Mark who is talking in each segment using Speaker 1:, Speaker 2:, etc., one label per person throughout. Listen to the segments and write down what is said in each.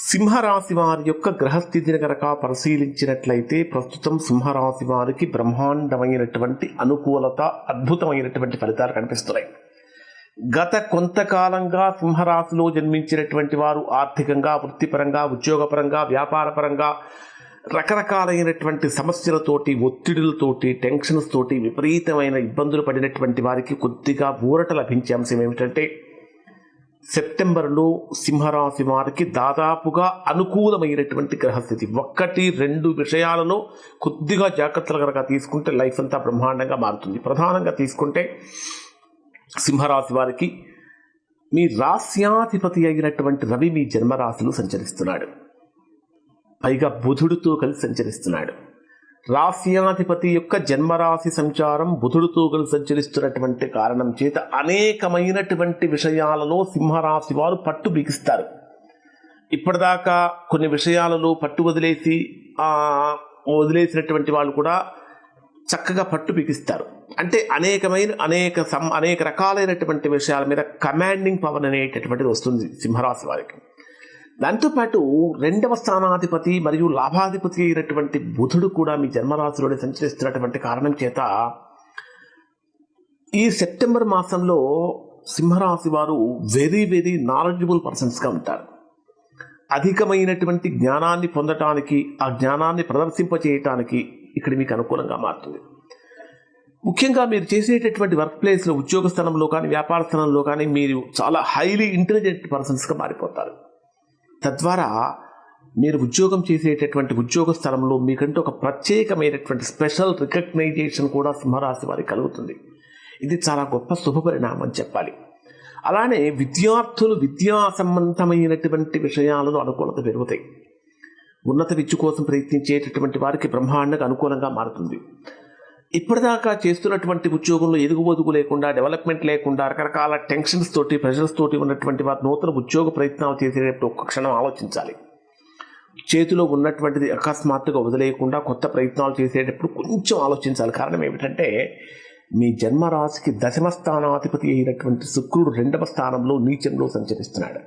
Speaker 1: సింహరాశి వారి యొక్క గ్రహస్థితిని కనుక పరిశీలించినట్లయితే ప్రస్తుతం సింహరాశి వారికి బ్రహ్మాండమైనటువంటి అనుకూలత అద్భుతమైనటువంటి ఫలితాలు కనిపిస్తున్నాయి. గత కొంతకాలంగా సింహరాశిలో జన్మించినటువంటి వారు ఆర్థికంగా వృత్తిపరంగా ఉద్యోగపరంగా వ్యాపారపరంగా రకరకాలైనటువంటి సమస్యలతోటి ఒత్తిడులతోటి టెన్షన్స్ తోటి విపరీతమైన ఇబ్బందులు పడినటువంటి వారికి కొద్దిగా ఊరట లభించే అంశం ఏమిటంటే సెప్టెంబర్లో సింహరాశి వారికి దాదాపుగా అనుకూలమైనటువంటి గ్రహస్థితి. ఒక్కటి రెండు విషయాలలో కొద్దిగా జాగ్రత్తలు కనుక తీసుకుంటే లైఫ్ అంతా బ్రహ్మాండంగా మారుతుంది. ప్రధానంగా తీసుకుంటే సింహరాశి వారికి మీ రాస్యాధిపతి అయినటువంటి రవి మీ జన్మరాశిలో సంచరిస్తున్నాడు. పైగా బుధుడితో కలిసి సంచరిస్తున్నాడు. రాస్యాధిపతి యొక్క జన్మరాశి సంచారం బుధుడితో కలిసి సంచరిస్తున్నటువంటి కారణం చేత అనేకమైనటువంటి విషయాలలో సింహరాశి వారు పట్టు బిగిస్తారు. ఇప్పటిదాకా కొన్ని విషయాలలో పట్టు వదిలేసి వదిలేసినటువంటి వాళ్ళు కూడా చక్కగా పట్టు బిగిస్తారు. అంటే అనేకమైన అనేక సం అనేక రకాలైనటువంటి విషయాల మీద కమాండింగ్ పవర్ అనేటటువంటిది వస్తుంది సింహరాశి వారికి. దాంతోపాటు రెండవ స్థానాధిపతి మరియు లాభాధిపతి అయినటువంటి బుధుడు కూడా మీ జన్మరాశిలోనే సంచరిస్తున్నటువంటి కారణం చేత ఈ సెప్టెంబర్ మాసంలో సింహరాశి వారు వెరీ వెరీ నాలెడ్జబుల్ పర్సన్స్గా ఉంటారు. అధికమైనటువంటి జ్ఞానాన్ని పొందటానికి ఆ జ్ఞానాన్ని ప్రదర్శింపచేయటానికి ఇక్కడ మీకు అనుకూలంగా మారుతుంది. ముఖ్యంగా మీరు చేసేటటువంటి వర్క్ ప్లేస్లో ఉద్యోగ స్థలంలో కానీ వ్యాపార స్థలంలో కానీ మీరు చాలా హైలీ ఇంటెలిజెంట్ పర్సన్స్గా మారిపోతారు. తద్వారా మీరు ఉద్యోగం చేసేటటువంటి ఉద్యోగ స్థలంలో మీకంటూ ఒక ప్రత్యేకమైనటువంటి స్పెషల్ రికగ్నైజేషన్ కూడా సింహరాశి వారికి కలుగుతుంది. ఇది చాలా గొప్ప శుభ పరిణామం అని చెప్పాలి. అలానే విద్యార్థులు విద్యా సంబంధమైనటువంటి విషయాలలో అనుకూలత పెరుగుతాయి. ఉన్నత విద్య కోసం ప్రయత్నించేటటువంటి వారికి బ్రహ్మాండంగా అనుకూలంగా మారుతుంది. ఇప్పటిదాకా చేస్తున్నటువంటి ఉద్యోగంలో ఎదుగుబొదుగు లేకుండా డెవలప్మెంట్ లేకుండా రకరకాల టెన్షన్స్ తోటి ప్రెషర్స్ తోటి ఉన్నటువంటి వారు నూతన ఉద్యోగ ప్రయత్నాలు చేసేటప్పుడు ఒక్క క్షణం ఆలోచించాలి. చేతిలో ఉన్నటువంటిది అకస్మాత్తుగా వదిలేయకుండా కొత్త ప్రయత్నాలు చేసేటప్పుడు కొంచెం ఆలోచించాలి. కారణం ఏమిటంటే మీ జన్మరాశికి దశమ స్థానాధిపతి అయినటువంటి శుక్రుడు రెండవ స్థానంలో నీచంలో సంచరిస్తున్నాడు.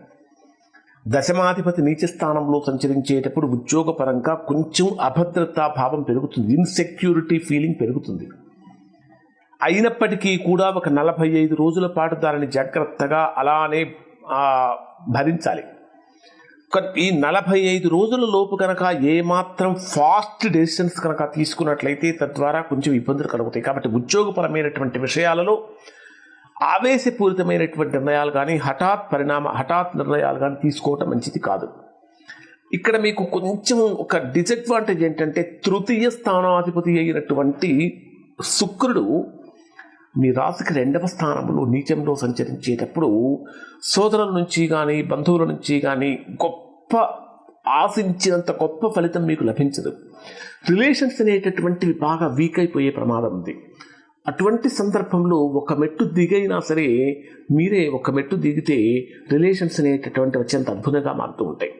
Speaker 1: దశమాధిపతి నీచ స్థానంలో సంచరించేటప్పుడు ఉద్యోగపరంగా కొంచెం అభద్రతా భావం పెరుగుతుంది. ఇన్సెక్యూరిటీ ఫీలింగ్ పెరుగుతుంది. అయినప్పటికీ కూడా ఒక నలభై ఐదు రోజుల పాటు దానిని జాగ్రత్తగా అలానే భరించాలి. ఈ నలభై ఐదు రోజుల లోపు కనుక ఏమాత్రం ఫాస్ట్ డెసిషన్స్ కనుక తీసుకున్నట్లయితే తద్వారా కొంచెం ఇబ్బందులు కలుగుతాయి. కాబట్టి ఉద్యోగపరమైనటువంటి విషయాలలో ఆవేశపూరితమైనటువంటి నిర్ణయాలు కానీ హఠాత్ పరిణామ హఠాత్ నిర్ణయాలు కానీ తీసుకోవటం మంచిది కాదు. ఇక్కడ మీకు కొంచెం ఒక డిసడ్వాంటేజ్ ఏంటంటే తృతీయ స్థానాధిపతి అయినటువంటి శుక్రుడు మీ రాశికి రెండవ స్థానంలో నీచంలో సంచరించేటప్పుడు సోదరుల నుంచి కానీ బంధువుల నుంచి కానీ గొప్ప ఆశించినంత గొప్ప ఫలితం మీకు లభించదు. రిలేషన్స్ అనేటటువంటివి బాగా వీక్ అయిపోయే ప్రమాదం ఉంది. అటువంటి సందర్భంలో ఒక మెట్టు దిగైనా సరే మీరే ఒక మెట్టు దిగితే రిలేషన్స్ అనేటటువంటి అత్యంత అద్భుతంగా మారుతూ ఉంటాయి.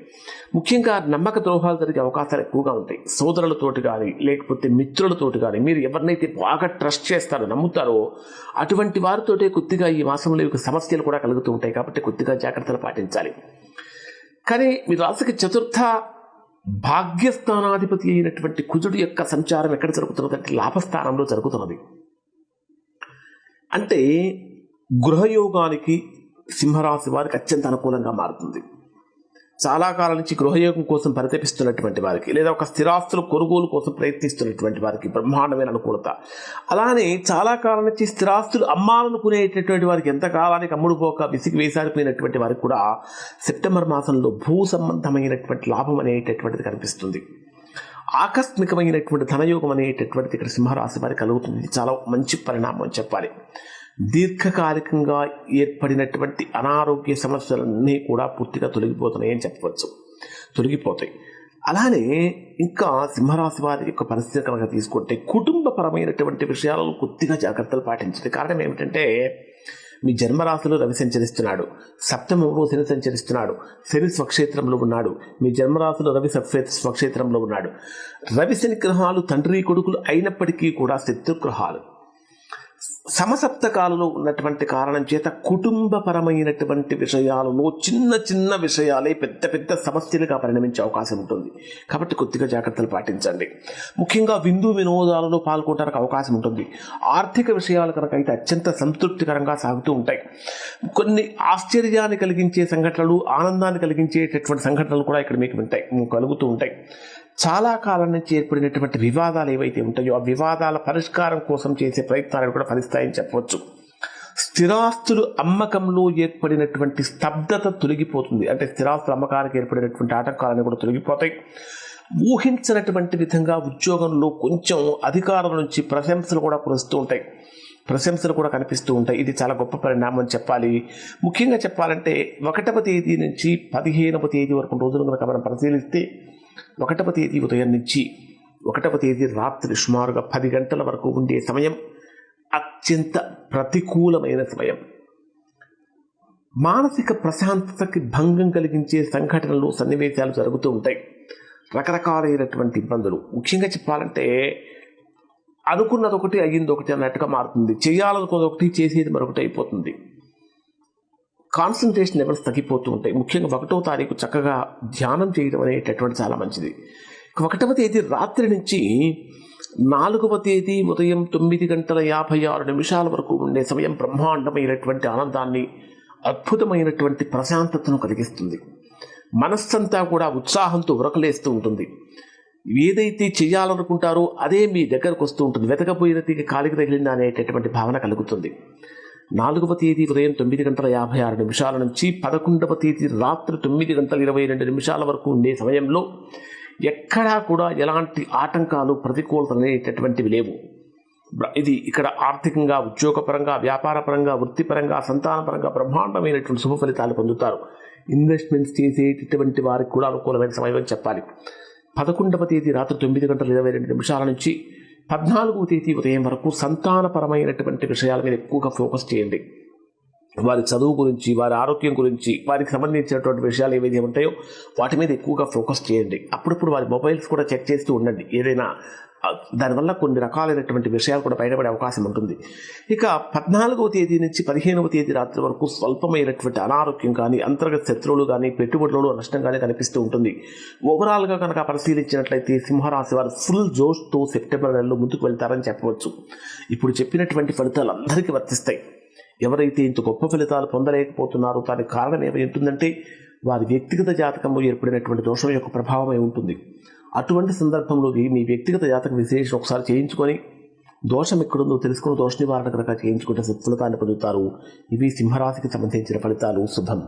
Speaker 1: ముఖ్యంగా నమ్మక ద్రోహాలు జరిగే అవకాశాలు ఎక్కువగా ఉంటాయి. సోదరులతోటి కానీ లేకపోతే మిత్రులతోటి కానీ మీరు ఎవరినైతే బాగా ట్రస్ట్ చేస్తారో నమ్ముతారో అటువంటి వారితోటే కొద్దిగా ఈ మాసంలో ఇక సమస్యలు కూడా కలుగుతూ ఉంటాయి కాబట్టి కొద్దిగా జాగ్రత్తలు పాటించాలి. కానీ మీ రాశికి చతుర్థ భాగ్యస్థానాధిపతి అయినటువంటి కుజుడు యొక్క సంచారం ఎక్కడ జరుగుతున్నదంటే లాభస్థానంలో జరుగుతున్నది. అంటే గృహయోగానికి సింహరాశి వారికి అత్యంత అనుకూలంగా మారుతుంది. చాలా కాలం నుంచి గృహయోగం కోసం పరితపిస్తున్నటువంటి వారికి లేదా ఒక స్థిరాస్తుల కొనుగోలు కోసం ప్రయత్నిస్తున్నటువంటి వారికి బ్రహ్మాండమైన అనుకూలత. అలానే చాలా కాలం నుంచి స్థిరాస్తులు అమ్మాలనుకునేటటువంటి వారికి ఎంత కాలానికి అమ్ముడుపోక విసిగి వేసారిపోయినటువంటి వారికి కూడా సెప్టెంబర్ మాసంలో భూ సంబంధమైనటువంటి లాభం అనేటటువంటిది కనిపిస్తుంది. ఆకస్మికమైనటువంటి ధనయోగం అనేటటువంటిది ఇక్కడ సింహరాశి వారికి కలుగుతుంది. చాలా మంచి పరిణామం చెప్పాలి. దీర్ఘకాలికంగా ఏర్పడినటువంటి అనారోగ్య సమస్యలన్నీ కూడా పూర్తిగా తొలగిపోతున్నాయని చెప్పవచ్చు. తొలగిపోతాయి. అలానే ఇంకా సింహరాశి వారి యొక్క పరిస్థితి కనుక తీసుకుంటే కుటుంబపరమైనటువంటి విషయాలలో కొద్దిగా జాగ్రత్తలు పాటించండి కారణం ఏమిటంటే మీ జన్మరాశిలో రవి సంచరిస్తున్నాడు. సప్తమంలో శని సంచరిస్తున్నాడు. శని స్వక్షేత్రంలో ఉన్నాడు. మీ జన్మరాశిలో రవి స్వక్షేత్రంలో ఉన్నాడు. రవి శని గ్రహాలు తండ్రి కొడుకులు అయినప్పటికీ కూడా శత్రుగ్రహాలు సమసప్తకాలలో ఉన్నటువంటి కారణం చేత కుటుంబపరమైనటువంటి విషయాలలో చిన్న చిన్న విషయాలే పెద్ద పెద్ద సమస్యలుగా పరిణమించే అవకాశం ఉంటుంది. కాబట్టి కొద్దిగా జాగ్రత్తలు పాటించండి. ముఖ్యంగా విందు వినోదాలలో పాల్గొనడానికి అవకాశం ఉంటుంది. ఆర్థిక విషయాలు కనుక అయితే అత్యంత సంతృప్తికరంగా సాగుతూ ఉంటాయి. కొన్ని ఆశ్చర్యాన్ని కలిగించే సంఘటనలు ఆనందాన్ని కలిగించేటటువంటి సంఘటనలు కూడా ఇక్కడ మీకు ఉంటాయి. కలుగుతూ ఉంటాయి. చాలా కాలం నుంచి ఏర్పడినటువంటి వివాదాలు ఏవైతే ఉంటాయో ఆ వివాదాల పరిష్కారం కోసం చేసే ప్రయత్నాలు కూడా ఫలిస్తాయని చెప్పవచ్చు స్థిరాస్తులు అమ్మకంలో ఏర్పడినటువంటి స్తబ్దత తొలగిపోతుంది. అంటే స్థిరాస్తుల అమ్మకానికి ఏర్పడినటువంటి ఆటంకాలన్నీ కూడా తొలగిపోతాయి. ఊహించినటువంటి విధంగా ఉద్యోగంలో కొంచెం అధికారుల నుంచి ప్రశంసలు కూడా కురుస్తూ ఉంటాయి. ప్రశంసలు కూడా కనిపిస్తూ ఉంటాయి. ఇది చాలా గొప్ప పరిణామం చెప్పాలి. ముఖ్యంగా చెప్పాలంటే ఒకటవ తేదీ నుంచి పదిహేనవ తేదీ వరకు రోజులు కనుక మనం పరిశీలిస్తే ఒకటవ తేదీ ఉదయం నుంచి ఒకటవ తేదీ రాత్రి సుమారుగా పది గంటల వరకు ఉండే సమయం అత్యంత ప్రతికూలమైన సమయం. మానసిక ప్రశాంతతకి భంగం కలిగించే సంఘటనలు సన్నివేశాలు జరుగుతూ ఉంటాయి. రకరకాలైనటువంటి ఇబ్బందులు. ముఖ్యంగా చెప్పాలంటే అనుకున్నది ఒకటి అయ్యింది ఒకటి అన్నట్టుగా మారుతుంది. చేయాలనుకున్నది ఒకటి చేసేది మరొకటి అయిపోతుంది. కాన్సన్ట్రేషన్ లెవెల్స్ తగ్గిపోతూ ఉంటాయి. ముఖ్యంగా ఒకటవ తారీఖు చక్కగా ధ్యానం చేయడం అనేటటువంటి చాలా మంచిది. ఒకటవ తేదీ రాత్రి నుంచి నాలుగవ తేదీ ఉదయం తొమ్మిది గంటల యాభై ఆరు నిమిషాల వరకు ఉండే సమయం బ్రహ్మాండమైనటువంటి ఆనందాన్ని అద్భుతమైనటువంటి ప్రశాంతతను కలిగిస్తుంది. మనస్సంతా కూడా ఉత్సాహంతో ఉరకలేస్తూ ఉంటుంది. ఏదైతే చేయాలనుకుంటారో అదే మీ దగ్గరకు వస్తూ ఉంటుంది. వెతకపోయిన తీగ కాలికి తగిలిందా అనేటటువంటి భావన కలుగుతుంది. నాలుగవ తేదీ ఉదయం తొమ్మిది గంటల యాభై ఆరు నిమిషాల నుంచి పదకొండవ తేదీ రాత్రి తొమ్మిది గంటల ఇరవై రెండు నిమిషాల వరకు ఉండే సమయంలో ఎక్కడా కూడా ఎలాంటి ఆటంకాలు ప్రతికూలతలు అనేటటువంటివి లేవు. ఇది ఇక్కడ ఆర్థికంగా ఉద్యోగపరంగా వ్యాపారపరంగా వృత్తిపరంగా సంతానపరంగా బ్రహ్మాండమైనటువంటి శుభ ఫలితాలు పొందుతారు. ఇన్వెస్ట్మెంట్స్ చేసేటటువంటి వారికి కూడా అనుకూలమైన సమయం అని చెప్పాలి. పదకొండవ తేదీ రాత్రి తొమ్మిది గంటల ఇరవై రెండు నిమిషాల నుంచి పద్నాలుగవ తేదీ ఉదయం వరకు సంతానపరమైనటువంటి విషయాల మీద ఎక్కువగా ఫోకస్ చేయండి. వారి చదువు గురించి వారి ఆరోగ్యం గురించి వారికి సంబంధించినటువంటి విషయాలు ఏవైతే ఉంటాయో వాటి మీద ఎక్కువగా ఫోకస్ చేయండి. అప్పుడప్పుడు వారి మొబైల్స్ కూడా చెక్ చేస్తూ ఉండండి. ఏదైనా దానివల్ల కొన్ని రకాలైనటువంటి విషయాలు కూడా బయటపడే అవకాశం ఉంటుంది. ఇక పద్నాలుగవ తేదీ నుంచి పదిహేనవ తేదీ రాత్రి వరకు స్వల్పమైనటువంటి అనారోగ్యం కానీ అంతర్గత శత్రువులు కానీ పెట్టుబడులలో నష్టం కానీ కనిపిస్తూ ఉంటుంది. ఓవరాల్గా కనుక పరిశీలించినట్లయితే సింహరాశి వారు ఫుల్ జోష్తో సెప్టెంబర్ నెలలో ముందుకు వెళ్తారని చెప్పవచ్చు. ఇప్పుడు చెప్పినటువంటి ఫలితాలు అందరికీ వర్తిస్తాయి. ఎవరైతే ఇంత గొప్ప ఫలితాలు పొందలేకపోతున్నారో దానికి కారణం ఏమై ఉంటుందంటే వారి వ్యక్తిగత జాతకంలో ఏర్పడినటువంటి దోషం యొక్క ప్రభావమై ఉంటుంది. అటువంటి సందర్భంలో మీ వ్యక్తిగత జాతక విశ్లేషణ ఒకసారి చేయించుకొని దోషం ఎక్కడుందో తెలుసుకుని దోష నివారణ కనుక చేయించుకుంటే సత్ఫలితాన్ని పొందుతారు. ఇవి సింహరాశికి సంబంధించిన ఫలితాలు. శుభం.